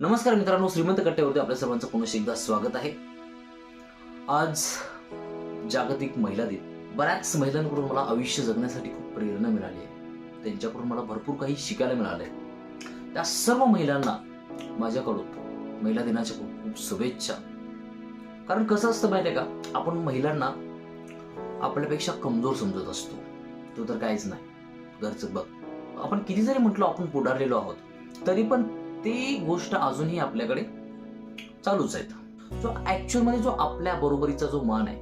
नमस्कार मित्रांनो श्रीमंत कट्ट्यावरती आपल्या सर्वांचं पुन्हा एकदा स्वागत आहे. आज जागतिक महिला दिन. बऱ्याच महिलांकडून मला आयुष्य जगण्यासाठी खूप प्रेरणा मिळाली आहे. त्यांच्याकडून मला भरपूर काही शिकायला मिळालंय. त्या सर्व महिलांना माझ्याकडून महिला दिनाच्या खूप खूप शुभेच्छा. कारण कसं असतं माहिती आहे का? आपण महिलांना आपल्यापेक्षा कमजोर समजत असतो. तो तर काहीच नाही. घरचं बघ. आपण किती जरी म्हटलो आपण पुढारलेलो आहोत. तरी पण ती गोष्ट अजूनही आपल्याकडे चालूच आहेत. जो ऍक्च्युअलमध्ये जो आपल्या बरोबरीचा जो मान आहे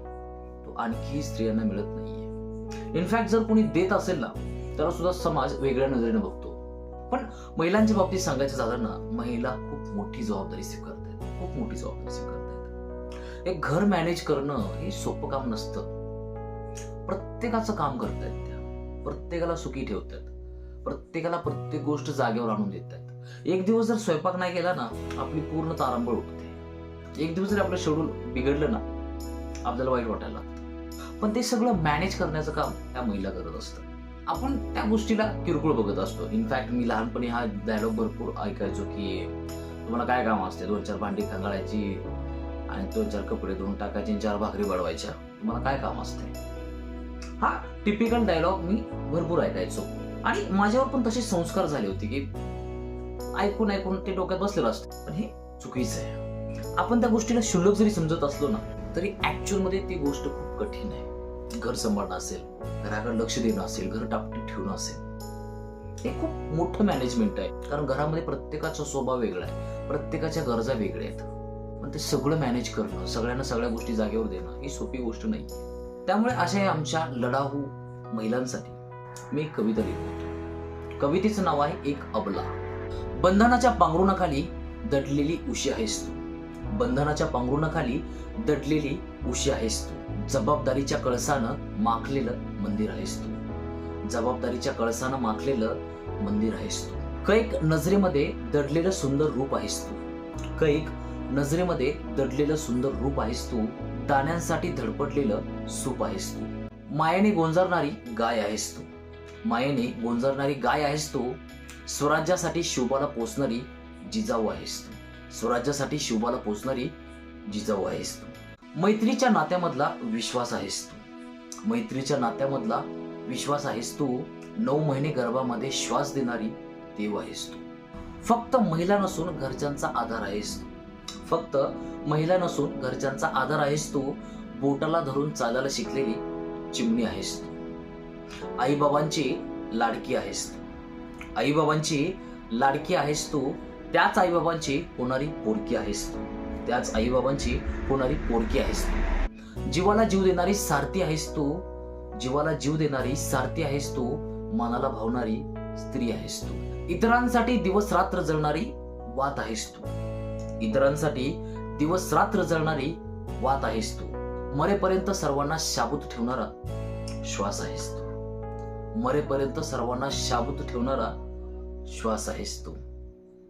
तो आणखी स्त्रियांना मिळत नाहीये. इनफॅक्ट जर कोणी देत असेल ना त्याला सुद्धा समाज वेगळ्या नजरेने बघतो. पण महिलांच्या बाबतीत सांगायचं झालं ना महिला खूप मोठी जबाबदारी स्वीकारतात. खूप मोठी जबाबदारी स्वीकारतात. एक घर मॅनेज करणं हे सोपं काम नसतं. प्रत्येकाचं काम करतायत त्या. प्रत्येकाला सुखी ठेवतात. प्रत्येकाला प्रत्येक गोष्ट जागेवर आणून देतात. एक दिवस जर स्वयंपाक नाही केला ना आपली पूर्ण तारांबळ उठते. एक दिवस जर आपलं शेड्यूल बिघडलं ना आपल्याला वाईट वाटायला लागतं. पण ते सगळं मॅनेज करण्याचं काम त्या महिला करत असतात. आपण त्या गोष्टीला किरकोळ बघत असतो. इनफॅक्ट मी लहानपणी हा डायलॉग भरपूर ऐकायचो की तुम्हाला काय काम असते? दोन चार भांडी खंगाळायची आणि दोन चार कपडे धुवून टाकायचे चार भाकरी वाढवायच्या. तुम्हाला काय काम असते? हा टिपिकल डायलॉग मी भरपूर ऐकायचो. आणि माझ्यावर पण तसे संस्कार झाले होते की ऐकून ऐकून ते डोक्यात बसलेलं असतं. पण हे चुकीचं आहे. आपण त्या गोष्टीला क्षुल्लक जरी समजत असलो ना तरी ऍक्च्युअलमध्ये ती गोष्ट खूप कठीण आहे. घर सांभाळणं असेल घराकडे लक्ष देणं असेल घर टापटीत ठेवणं असेल हे खूप मोठं मॅनेजमेंट आहे. कारण घरामध्ये प्रत्येकाचा स्वभाव वेगळा आहे. प्रत्येकाच्या गरजा वेगळ्या आहेत. पण ते सगळं मॅनेज करणं सगळ्यांना सगळ्या गोष्टी जागेवर देणं ही सोपी गोष्ट नाही. त्यामुळे अशा आमच्या लढाऊ महिलांसाठी मी एक कविता लिहिली कवितेचं नाव आहे एक अबला. बंधनाच्या पांघरुणाखाली दडलेली उशी आहेस तू. बंधनाच्या पांघरुणाखाली दडलेली उशी आहेस तू. जबाबदारीच्या कळसानं माखलेलं मंदिर आहेस तू. जबाबदारीच्या कळसानं माखलेलं मंदिर आहेस तू. कैक नजरेमध्ये दडलेलं सुंदर रूप आहेस तू. कैक नजरेमध्ये दडलेलं सुंदर रूप आहेस तू. दाण्यांसाठी धडपडलेलं सूप आहेस तू. मायेने गोंजारणारी गाय आहेस तू. मायेने गोंजारणारी गाय आहेस तू. स्वराज्यासाठी शिवबाला पोचणारी जिजाऊ आहेस तू. स्वराज्यासाठी शिवबाला पोचणारी जिजाऊ आहेस तू. मैत्रीच्या नात्यामधला विश्वास आहेस तू. मैत्रीच्या नात्यामधला विश्वास आहेस तू. नऊ महिने गर्भामध्ये श्वास देणारी देव आहेस तू. फक्त महिला नसून घरच्यांचा आधार आहेस तू. फक्त महिला नसून घरच्यांचा आधार आहेस तू. बोटाला धरून चालायला शिकलेली चिमणी आहेस तू. आईबाबांची लाडकी आहेस तू. आईबाबांची लाडकी आहेस तू त्याच आईबाबांची होणारी पोरकी आहेस तू. त्याच आईबाबांची होणारी पोरकी आहेस तू. जीवाला जीव देणारी सारथी आहेस तू जीवाला जीव देणारी सारथी आहेस तू मनाला भावणारी स्त्री आहेस तू. इतरांसाठी दिवस रात्र जळणारी वात आहेस तू. इतरांसाठी दिवस रात्र जळणारी वात आहेस तू. मरेपर्यंत सर्वांना शाबूत ठेवणारा श्वास आहेस तू. मरेपर्यंत सर्वांना शाबूत ठेवणारा श्वास आहेस तू.